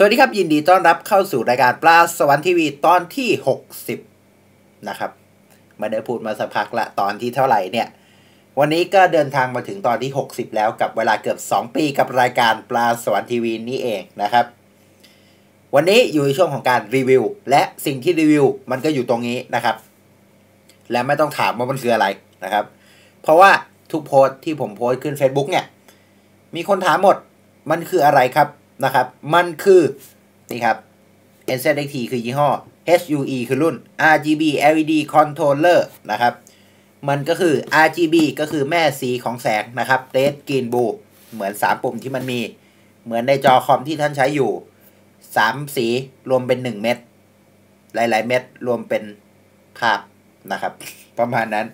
สวัสดีครับ ยินดีต้อนรับเข้าสู่รายการปลาสวรรค์ทีวีตอนที่ 60 นะครับไมาได้พูดมาสักพักละตอนที่เท่าไหร่เนี่ย วันนี้ก็เดินทางมาถึงตอนที่ 60 แล้วกับเวลาเกือบ 2 ปีกับรายการปลาสวรรค์ทีวีนี้เองนะครับ วันนี้อยู่ในช่วงของการรีวิว และสิ่งที่รีวิวมันก็อยู่ตรงนี้นะครับ และไม่ต้องถามว่ามันคืออะไรนะครับ เพราะว่าทุกโพสต์ที่ผมโพสต์ขึ้น Facebook เนี่ย มีคนถามหมดมันคืออะไรครับ นะครับ มันคือนี่ครับ NZXT คือยี่ห้อ HUE คือรุ่น RGB LED controller นะครับ มันก็คือ RGB ก็คือแม่สีของแสงนะครับ Red Green Blue เหมือน 3 ปุ่มที่มันมี เหมือนในจอคอมที่ท่านใช้อยู่ 3 สีรวมเป็น 1 เม็ด หลาย ๆ เม็ดรวมเป็นภาพนะครับ ประมาณนั้น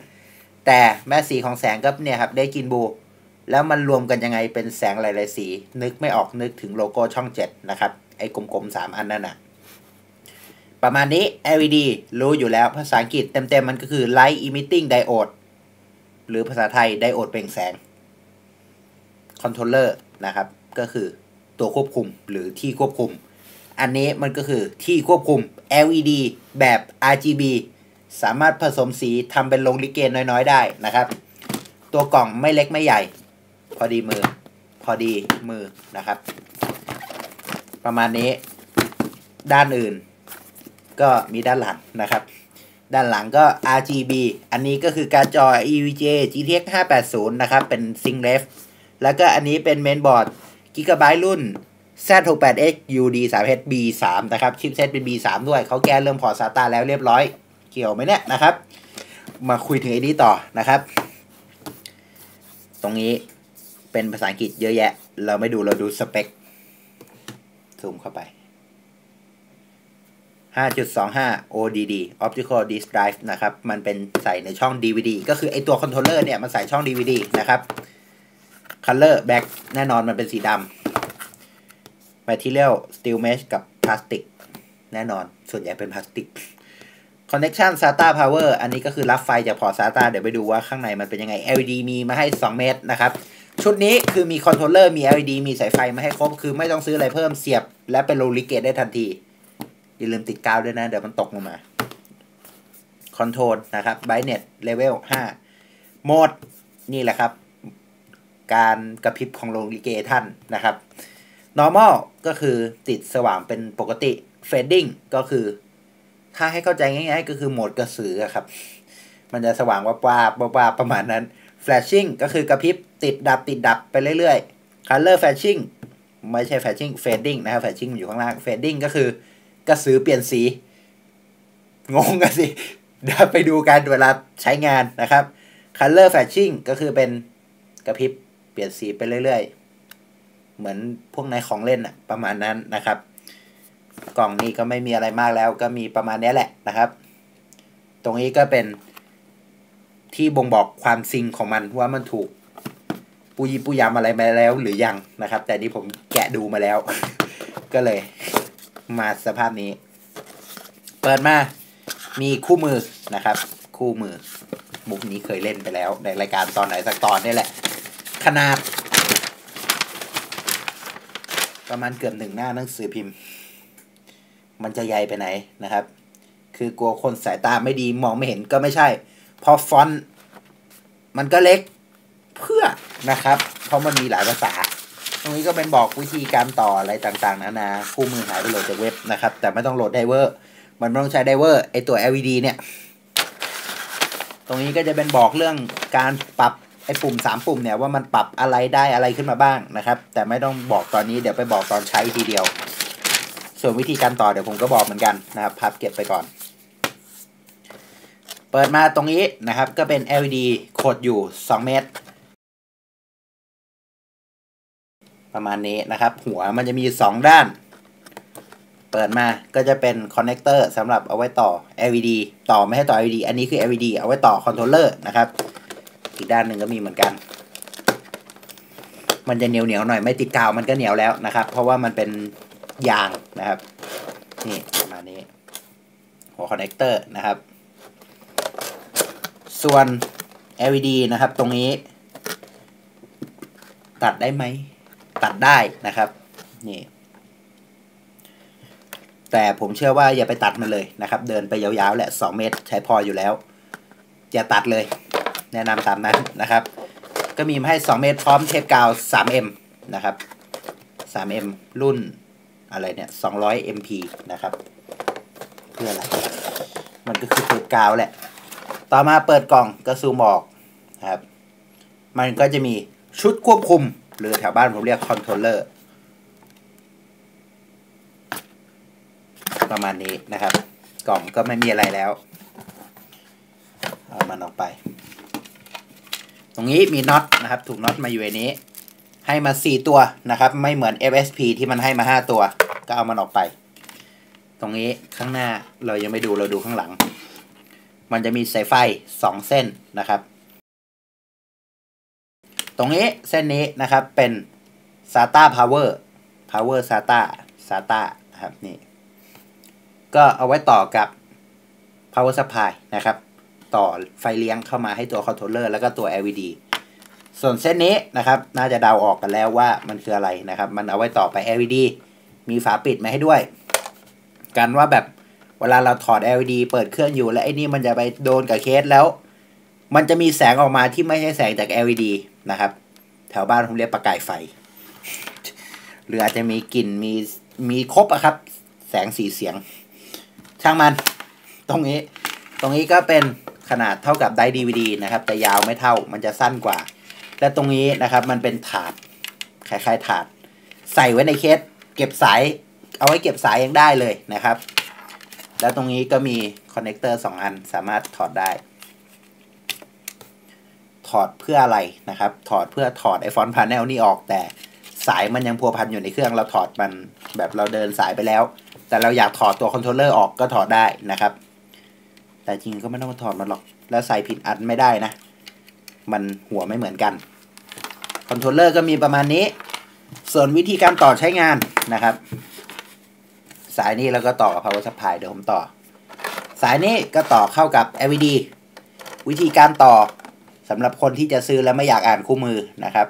แต่แม่สีของแสงก็เนี่ยครับ Red Green Blue แล้วมันรวมกันยังไงเป็นแสงหลายๆสี นึกไม่ออกนึกถึงโลโก้ช่อง 7 นะครับ ไอ้กลมๆ 3 อันนั่นนะประมาณนี้ LED รู้อยู่แล้วภาษาอังกฤษเต็มๆ มันก็คือ Light Emitting Diode หรือภาษาไทยไดโอดเปล่งแสง Controller นะครับ ก็คือตัวควบคุมหรือที่ควบคุม อันนี้มันก็คือที่ควบคุม LED แบบ RGB สามารถผสมสีทำเป็นลงลิเกนน้อยๆ ได้นะครับ ตัวกล่องไม่เล็กไม่ใหญ่ พอดีมือ พอดีมือนะครับ ประมาณนี้ ด้านอื่น ก็มีด้านหลังนะครับ ด้านหลังก็ RGB อันนี้ก็คือการ์จอ EVGA GTX 580 นะครับ เป็น Sync Ref แล้วก็อันนี้เป็นเมนบอร์ด Gigabyte รุ่น Z68X UD 3H B3 นะครับ ชิปเซตเป็น B3 ด้วย เขาแก้เรื่องพอร์ต SATA แล้วเรียบร้อย เกี่ยวไหมเนี่ยนะครับ มาคุยถึงไอ้นี้ต่อนะครับ ตรงนี้ เป็นภาษาอังกฤษเยอะแยะ เราไม่ดูเราดูสเปค ซูมเข้าไป 5.25 ODD Optical Disc Drive นะครับ มันเป็นใส่ในช่อง DVD ก็คือไอตัวคอนโทรลเลอร์เนี่ย มันใส่ช่อง DVD นะครับ Color Black แน่นอนมันเป็นสีดำ Material Steel Mesh กับพลาสติก แน่นอน ส่วนใหญ่เป็นพลาสติก Connection SATA Power อันนี้ก็คือรับไฟจากพอร์ต SATA เดี๋ยวไปดูว่าข้างในมันเป็นยังไง LED มีมาให้ 2 เมตรนะครับ ชุดนี้คือมีคอนโทรลเลอร์มี LED มีสายไฟมาให้ครบ คือไม่ต้องซื้ออะไรเพิ่มเสียบ และเป็นโลลิเกตได้ทันที อย่าลืมติดกาวด้วยนะ เดี๋ยวมันตกลงมาคอนโทรลนะครับไบเน็ตเลเวล5โหมดนี่แหละครับ การกระพริบของโลลิเกท่านนะครับ normal ก็คือติดสว่างเป็นปกติ fading ก็คือ ถ้าให้เข้าใจง่ายๆ ก็คือโหมดกระสือครับ มันจะสว่างว่าปาบวาประมาณนั้น flashing ก็คือกระพริบ ติดดับติดดับไปเรื่อยๆ color flashing ไม่ใช่ flashing fading นะครับ flashing อยู่ข้างล่าง fading ก็คือกระสือเปลี่ยนสี งงกันสิเดี๋ยวไปดูกันเวลาใช้งานนะครับ color flashing ก็คือเป็นกระพริบเปลี่ยนสีไปเรื่อยๆ เหมือนพวกในของเล่นอะประมาณนั้นนะครับ กล่องนี้ก็ไม่มีอะไรมากแล้ว ก็มีประมาณนี้แหละนะครับ ตรงนี้ก็เป็นที่บ่งบอกความซิงของมันว่ามันถูก ปูยีปูยำอะไรมาแล้วหรือยังนะครับ แต่นี่ผมแกะดูมาแล้ว ก็เลย มาสภาพนี้ เปิดมามีคู่มือนะครับ คู่มือ มุกนี้เคยเล่นไปแล้ว ในรายการตอนไหนสักตอนนี่แหละ ขนาด ประมาณเกือบหนึ่งหน้าหนังสือพิมพ์ มันจะใหญ่ไปไหนนะครับ คือกลัวคนสายตาไม่ดีมองไม่เห็นก็ไม่ใช่ พอฟอนต์มันก็เล็กเพื่อ นะครับ เพราะมันมีหลายภาษา ตรงนี้ก็เป็นบอกวิธีการต่ออะไรต่างๆนานาคู่มือหายไปโหลดจากเว็บนะครับ แต่ไม่ต้องโหลดไดเวอร์มันไม่ต้องใช้ไดเวอร์ไอตัว LED เนี่ย ตรงนี้ก็จะเป็นบอกเรื่องการปรับไอปุ่ม 3 ปุ่มเนี่ยว่ามันปรับอะไรได้อะไรขึ้นมาบ้างนะครับ แต่ไม่ต้องบอกตอนนี้เดี๋ยวไปบอกตอนใช้ทีเดียว ส่วนวิธีการต่อเดี๋ยวผมก็บอกเหมือนกันนะครับพับเก็บไปก่อน เปิดมาตรงนี้นะครับก็เป็น LED โคดอยู่ 2 เมตร ประมาณนี้นะครับ หัวมันจะมี 2 ด้าน เปิดมาก็จะเป็นคอนเนคเตอร์สำหรับเอาไว้ต่อ LED ต่อไม่ให้ต่อ LED อันนี้คือ LED เอาไว้ต่อคอนโทรลเลอร์นะครับ อีกด้านหนึ่งก็มีเหมือนกัน มันจะเหนียวเหนียวหน่อยไม่ติดกาวมันก็เหนียวแล้วนะครับ เพราะว่ามันเป็นยางนะครับ นี่ประมาณนี้ หัวคอนเนคเตอร์นะครับ ส่วน LED นะครับ ตรงนี้ ตัดได้ไหม ตัดได้นะครับนี่แต่ผมเชื่อว่าอย่าไปตัดมันเลยนะครับ เดินไปยาวๆแหละ 2 เมตรใช้พออยู่แล้ว อย่าตัดเลย แนะนำตามนั้นนะครับ ก็มีมาให้ 2 เมตรพร้อมเทปกาว 3M นะครับ 3M รุ่นอะไรเนี่ย 200 MP นะครับ เพื่ออะไร มันก็คือเทปกาวแหละ ต่อมาเปิดกล่องก็ซูมออกนะครับ มันก็จะมีชุดควบคุม หรือแถวบ้านผมเรียกคอนโทรลเลอร์ประมาณนี้นะครับ กล่องก็ไม่มีอะไรแล้ว เอามันออกไป ตรงนี้มีน็อตนะครับ ถูกน็อตมาอยู่ในนี้ ให้มา 4 ตัวนะครับ ไม่เหมือน FSP ที่มันให้มา 5 ตัว ก็เอามันออกไป ตรงนี้ข้างหน้าเรายังไม่ดูเราดูข้างหลัง มันจะมีสายไฟ 2 เส้นนะครับ ตรงนี้เส้นนี้นะครับเป็น SATA Power Power SATA SATA นะครับนี่ก็เอาไว้ต่อกับ power supply นะครับ ต่อไฟเลี้ยงเข้ามาให้ตัวคอนโทรลเลอร์แล้วก็ตัว LED ส่วนเส้นนี้นะครับ น่าจะเดาออกกันแล้วว่ามันคืออะไรนะครับ มันเอาไว้ต่อไป LED มีฝาปิดมาให้ด้วย กันว่าแบบเวลาเราถอด LED เปิดเครื่องอยู่แล้วไอ้นี่มันจะไปโดนกับเคสแล้ว มันจะมีแสงออกมาที่ไม่ใช่แสงจาก LED นะครับ แถวบ้านผมเรียกประกายไฟ หรืออาจจะมีกลิ่นมีมีครบอะครับ แสงสีเสียง ช่างมัน ตรงนี้ ตรงนี้ก็เป็นขนาดเท่ากับไดดีวดีนะครับ แต่ยาวไม่เท่ามันจะสั้นกว่า และตรงนี้นะครับ มันเป็นถาดคล้ายๆถาด ใส่ไว้ในเคสเก็บสาย เอาไว้เก็บสายยังได้เลยนะครับ แล้วตรงนี้ก็มีคอนเนคเตอร์2อันสามารถถอดได้ ถอดเพื่ออะไรนะครับ ถอดเพื่อถอดไอฟอนพา n นลนี่ออกแต่สายมันยังพัวพันอยู่ในเครื่องเราถอดมันแบบเราเดินสายไปแล้ว แต่เราอยากถอดตัวคอนโทรลเลอร์ออกก็ถอดได้นะครับ แต่จริงก็ไม่ต้องมาถอดมันหรอก แล้วใส่ผิดอันไม่ได้นะ มันหัวไม่เหมือนกันคอนโทรลเลอร์ก็มีประมาณนี้ ส่วนวิธีการต่อใช้งานนะครับ สายนี้เราก็ต่อกับ power supply เดี๋ยวผมต่อ สายนี้ก็ต่อเข้ากับ LED วิธีการต่อ สำหรับคนที่จะซื้อแล้วไม่อยากอ่านคู่มือนะครับ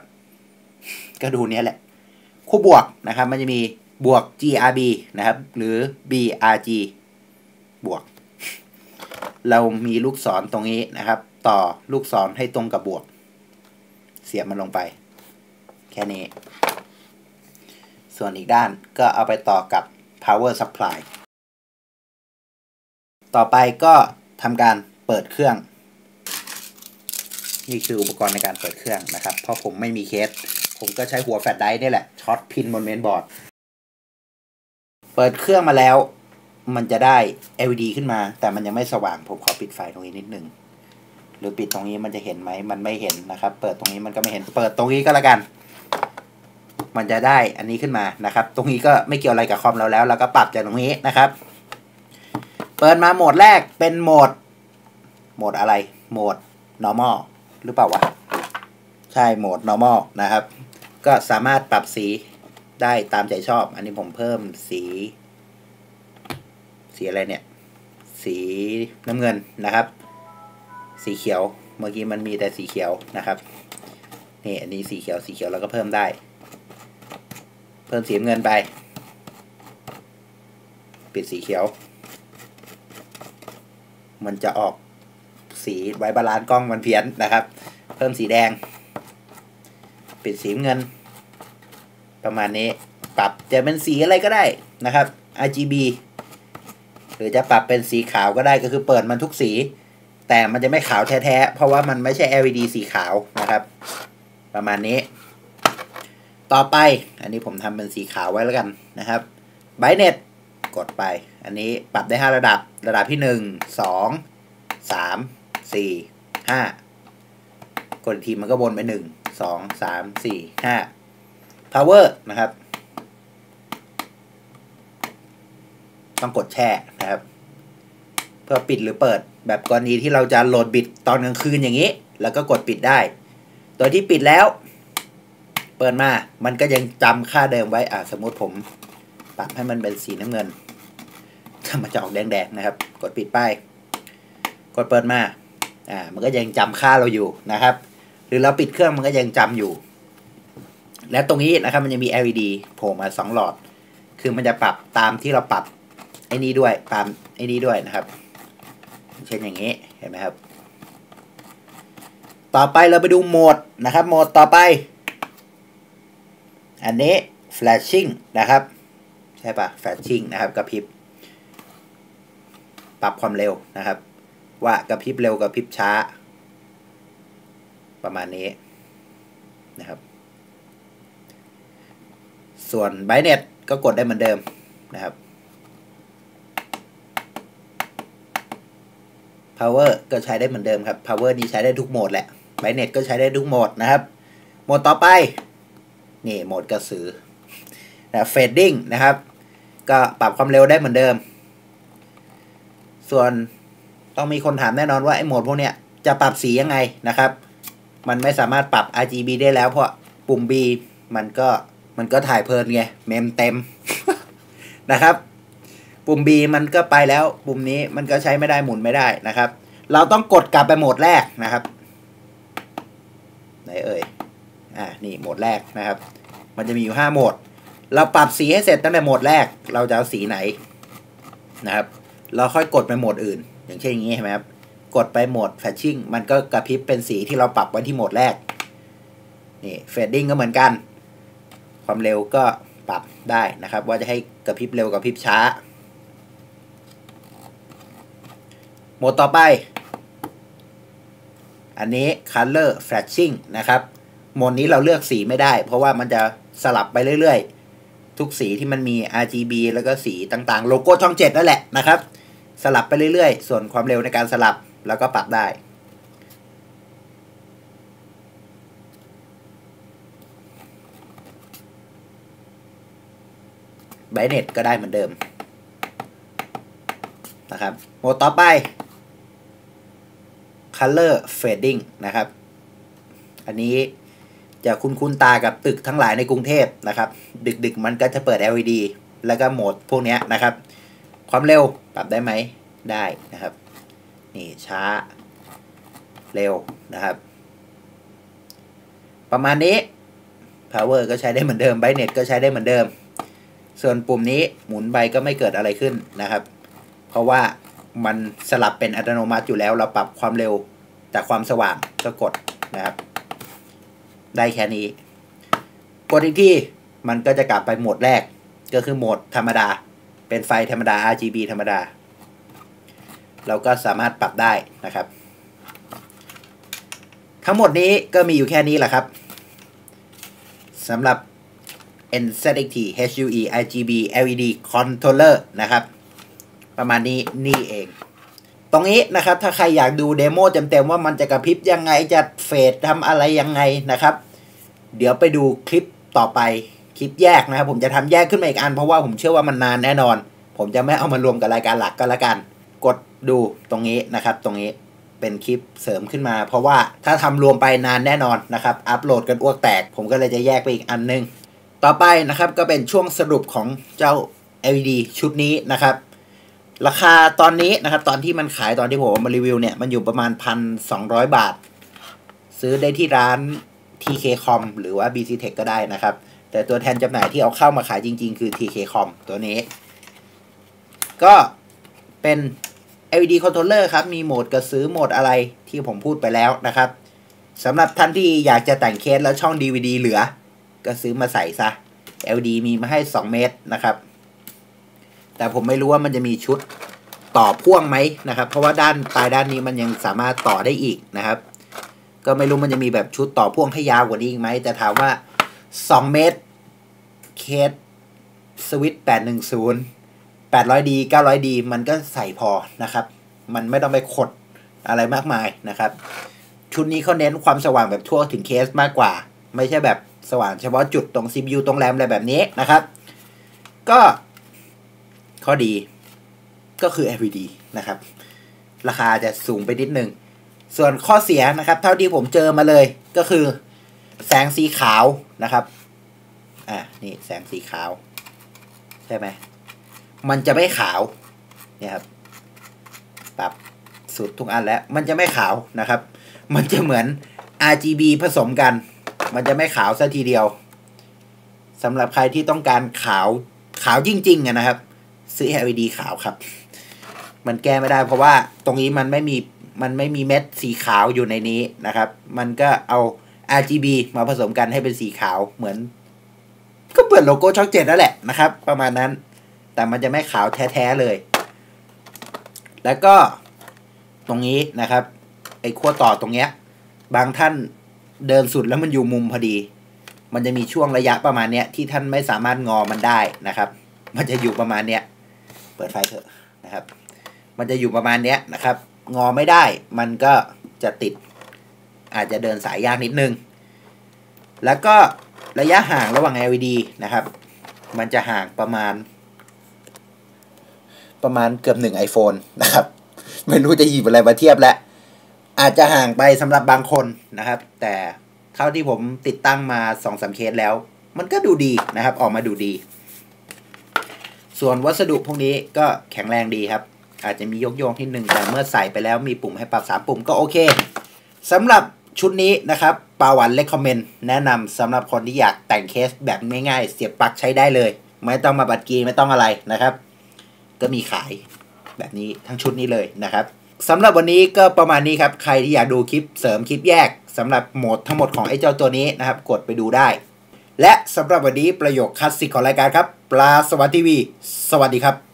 ก็ดูเนี้ยแหละ คู่บวกนะครับ มันจะมีบวก GRB นะครับ หรือ BRG บวก เรามีลูกศรตรงนี้นะครับ ต่อลูกศรให้ตรงกับบวก เสียบมันลงไป แค่นี้ ส่วนอีกด้านก็เอาไปต่อกับ power supply ต่อไปก็ทำการเปิดเครื่อง นี่คืออุปกรณ์ในการเปิดเครื่องนะครับ เพราะผมไม่มีเคส ผมก็ใช้หัวแฟลชไดร์นี่แหละช็อตพินบนเมนบอร์ด เปิดเครื่องมาแล้ว มันจะได้ LED ขึ้นมา แต่มันยังไม่สว่าง ผมขอปิดไฟตรงนี้นิดนึง หรือปิดตรงนี้มันจะเห็นไหม มันไม่เห็นนะครับ เปิดตรงนี้มันก็ไม่เห็น เปิดตรงนี้ก็แล้วกัน มันจะได้อันนี้ขึ้นมานะครับ ตรงนี้ก็ไม่เกี่ยวอะไรกับคอมเราแล้วเราก็ปรับจากตรงนี้นะครับ เปิดมาโหมดแรกเป็นโหมด โหมดอะไร โหมด normal หรือเปล่าวะ ใช่โหมด normal นะครับ ก็สามารถปรับสีได้ตามใจชอบ อันนี้ผมเพิ่มสี สีอะไรเนี่ย สีน้ำเงินนะครับ สีเขียว เมื่อกี้มันมีแต่สีเขียวนะครับ นี่อันนี้สีเขียว สีเขียวเราก็เพิ่มได้ เพิ่มสีเงินไป ปิดสีเขียว มันจะออก สีไว้บาลานซ์กล้องมันเพี้ยนนะครับ เพิ่มสีแดง ปิดสีเงิน ประมาณนี้ปรับจะเป็นสีอะไรก็ได้นะครับ RGB หรือจะปรับเป็นสีขาวก็ได้ก็คือเปิดมันทุกสี แต่มันจะไม่ขาวแท้ๆ เพราะว่ามันไม่ใช่ LED สีขาวนะครับ ประมาณนี้ ต่อไปอันนี้ผมทำเป็นสีขาวไว้แล้วกันนะครับ b i n e t กดไป อันนี้ปรับได้ 5 ระดับ ระดับที่ 1 2 3 4 5กดทีมันก็วนไป1 2 3 4 5 power นะครับ ต้องกดแช่นะครับ เพื่อปิดหรือเปิดแบบกรณีที่เราจะโหลดบิตตอนกลางคืนอย่างนี้ แล้วก็กดปิดได้ ตัวที่ปิดแล้ว เปิดมา มันก็ยังจำค่าเดิมไว้ อ่าสมมติผมปรับให้มันเป็นสีน้ำเงินจะมาจะออกแดงๆนะครับ กดปิดไป กดเปิดมา อ่ามันก็ยังจำค่าเราอยู่นะครับ หรือเราปิดเครื่องมันก็ยังจำอยู่ และตรงนี้นะครับมันจะมี LED โผล่มา2หลอด คือมันจะปรับตามที่เราปรับไอ้นี่ด้วยตามไอ้นี่ด้วยนะครับ เช่นอย่างนี้เห็นไหมครับ ต่อไปเราไปดูโหมดนะครับโหมดต่อไป อันนี้ flashing นะครับ ใช่ปะ flashing นะครับกระพริบปรับความเร็วนะครับ ว่ากระพริบเร็วกระพริบช้า ประมาณนี้นะครับ ส่วน b i n e t ก็กดได้เหมือนเดิมนะครับ power ก็ใช้ได้เหมือนเดิมครับ power นี่ใช้ได้ทุกโหมดแหละ b i n e t ก็ใช้ได้ทุกโหมดนะครับ โหมดต่อไป นี่โหมดกระสือนะ fading นะครับ ก็ปรับความเร็วได้เหมือนเดิม ส่วน ต้องมีคนถามแน่นอนว่าไอ้โหมดพวกเนี้ยจะปรับสียังไงนะครับ มันไม่สามารถปรับ RGB ได้แล้วเพราะปุ่ม B มันก็มันก็ถ่ายเพลินไง เมมเต็มนะครับ ปุ่ม B มันก็ไปแล้ว ปุ่มนี้มันก็ใช้ไม่ได้หมุนไม่ได้นะครับ เราต้องกดกลับไปโหมดแรกนะครับไหนเอ่ยอ่านี่โหมดแรกนะครับ มันจะมีอยู่ห้าโหมด เราปรับสีให้เสร็จตั้งแต่โหมดแรก เราจะเอาสีไหนนะครับ เราค่อยกดไปโหมดอื่น อย่างเช่นอย่างนี้เห็นไหมครับกดไปโหมดแฟชชิ่งมันก็กระพริบเป็นสีที่เราปรับไว้ที่โหมดแรกนี่เฟดดิ้งก็เหมือนกัน ความเร็วก็ปรับได้นะครับ ว่าจะให้กระพริบเร็วกระพริบช้า โหมดต่อไป อันนี้ color flashing นะครับโหมดนี้เราเลือกสีไม่ได้ เพราะว่ามันจะสลับไปเรื่อยๆ ทุกสีที่มันมี RGB แล้วก็สีต่างๆ โลโก้ช่อง 7 นั่นแหละนะครับ สลับไปเรื่อยๆ ส่วนความเร็วในการสลับแล้วก็ปรับได้ ไบเน็ตก็ได้เหมือนเดิม นะครับโหมดต่อไป color fading นะครับ อันนี้จะคุ้นๆตากับตึกทั้งหลายในกรุงเทพนะครับ ดึกๆมันก็จะเปิด LED แล้วก็โหมดพวกนี้นะครับ ความเร็วปรับได้ไหมได้นะครับ นี่ช้า เร็วนะครับ ประมาณนี้ power ก็ใช้ได้เหมือนเดิม b i n e t ก็ใช้ได้เหมือนเดิม ส่วนปุ่มนี้หมุนไปก็ไม่เกิดอะไรขึ้นนะครับ เพราะว่ามันสลับเป็นอัตโนมัติอยู่แล้ว เราปรับความเร็วจากความสว่างก็กดนะครับ ได้แค่นี้ กดอีกทีมันก็จะกลับไปโหมดแรกก็คือโหมดธรรมดา เป็นไฟธรรมดา RGB ธรรมดา เราก็สามารถปรับได้นะครับ ทั้งหมดนี้ก็มีอยู่แค่นี้แหละครับสำหรับ NZXT HUE RGB LED controller นะครับ ประมาณนี้นี่เอง ตรงนี้นะครับถ้าใครอยากดูเดโมเต็มๆว่ามันจะกระพริบยังไงจะเฟดทำอะไรยังไงนะครับ เดี๋ยวไปดูคลิปต่อไป คลิปแยกนะครับผมจะทำแยกขึ้นมาอีกอัน เพราะว่าผมเชื่อว่ามันนานแน่นอน ผมจะไม่เอามารวมกับรายการหลักก็แล้วกัน กดดูตรงนี้นะครับ ตรงนี้เป็นคลิปเสริมขึ้นมา เพราะว่าถ้าทำรวมไปนานแน่นอนนะครับอัปโหลดกันอ้วกแตก ผมก็เลยจะแยกไปอีกอันนึง ต่อไปนะครับก็เป็นช่วงสรุปของเจ้า LED ชุดนี้นะครับ ราคาตอนนี้นะครับ ตอนที่มันขายตอนที่ผมมารีวิวเนี่ยมันอยู่ประมาณพันสองร้อยบาท ซื้อได้ที่ร้าน TKCOM หรือว่า BC Tech ก็ได้นะครับ แต่ตัวแทนจำหน่ายที่เอาเข้ามาขายจริง ๆ คือ TKCOM ตัวนี้ ก็เป็น LED controller ครับ มีโหมดกระซื้อโหมดอะไรที่ผมพูดไปแล้วนะครับสำหรับท่านที่อยากจะแต่งเคสแล้วช่อง DVD เหลือ ก็ซื้อมาใส่ซะ LED มีมาให้ 2 เมตรนะครับ แต่ผมไม่รู้ว่ามันจะมีชุดต่อพ่วงไหมนะครับ เพราะว่าด้านปลายด้านนี้มันยังสามารถต่อได้อีกนะครับ ก็ไม่รู้มันจะมีแบบชุดต่อพ่วงให้ยาวกว่านี้อีกไหม แต่ถามว่า 2 เมตร เคสสวิตแปดหนึ่งศูนย์แปดร้อยดีเก้าร้อยดีมันก็ใส่พอนะครับ มันไม่ต้องไปขดอะไรมากมายนะครับ ชุดนี้เขาเน้นความสว่างแบบทั่วถึงเคสมากกว่า ไม่ใช่แบบสว่างเฉพาะจุดตรง CPU ตรงแรมอะไรแบบนี้นะครับ ก็ข้อดีก็คือ LED นะครับ ราคาจะสูงไปนิดนึง ส่วนข้อเสียนะครับ เท่าที่ผมเจอมาเลยก็คือ แสงสีขาวนะครับ อ่านี่แสงสีขาว ใช่ไหมมันจะไม่ขาวเนี่ยครับปรับสุดทุกอันแล้ว มันจะไม่ขาวนะครับ มันจะเหมือน RGB ผสมกัน มันจะไม่ขาวซะทีเดียวสำหรับใครที่ต้องการขาวขาวจริงๆนะครับ ซื้อ LED ขาวครับ มันแก้ไม่ได้เพราะว่าตรงนี้มันไม่มีมันไม่มีเม็ดสีขาวอยู่ในนี้นะครับ มันก็เอา RGB มาผสมกันให้เป็นสีขาวเหมือน ก็เปิดโลโก้ช่องเจ็ดนั่นแหละนะครับ ประมาณนั้น แต่มันจะไม่ขาวแท้ๆเลย แล้วก็ตรงนี้นะครับ ไอ้ขั้วต่อตรงเนี้ย บางท่านเดินสุดแล้วมันอยู่มุมพอดี มันจะมีช่วงระยะประมาณเนี้ยที่ท่านไม่สามารถงอมันได้นะครับ มันจะอยู่ประมาณเนี้ย เปิดไฟเถอะนะครับ มันจะอยู่ประมาณเนี้ยนะครับ งอไม่ได้ มันก็จะติด อาจจะเดินสายยากนิดนึง แล้วก็ ระยะห่างระหว่าง LED นะครับ มันจะห่างประมาณ ประมาณเกือบหนึ่ง iPhone นะครับ ไม่รู้จะหยิบอะไรมาเทียบแล้ว อาจจะห่างไปสำหรับบางคนนะครับ แต่เท่าที่ผมติดตั้งมาสองสามเคสแล้ว มันก็ดูดีนะครับ ออกมาดูดี ส่วนวัสดุพวกนี้ก็แข็งแรงดีครับ อาจจะมียกโยงที่หนึ่งแต่เมื่อใส่ไปแล้วมีปุ่มให้ปรับสามปุ่มก็โอเคสำหรับชุดนี้นะครับ ปาวันเลคคอมเมนต์แนะนำสำหรับคนที่อยากแต่งเคสแบบง่ายๆ เสียบปลั๊กใช้ได้เลย ไม่ต้องมาบัดกีไม่ต้องอะไรนะครับ ก็มีขายแบบนี้ทั้งชุดนี้เลยนะครับสำหรับวันนี้ก็ประมาณนี้ครับ ใครที่อยากดูคลิปเสริมคลิปแยกสำหรับโหมดทั้งหมดของไอ้เจ้าตัวนี้นะครับ กดไปดูได้ และสำหรับวันนี้ประโยคคลาสสิกของรายการครับ ปลาสวัสดีทีวี สวัสดีครับ